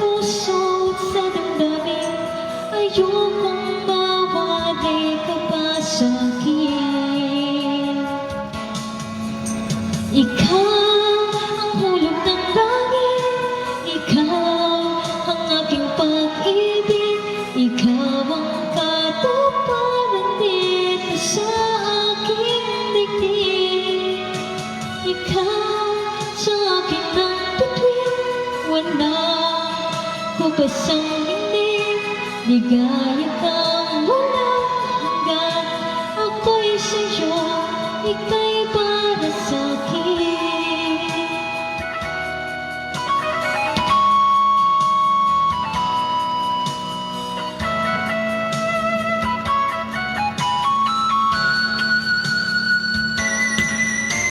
puso sa damdamin Ayokong mawalay ka pa sa akin. Ikaw ang hulog ng langit Ikaw ang aking pag-ibig Ikaw ang katuparan dito sa aking dikdik Ikaw sa akin ang tutuwin Wala ko pa siyang hindi Ligaya kang mula hanggang Ako'y sa'yo, ika'y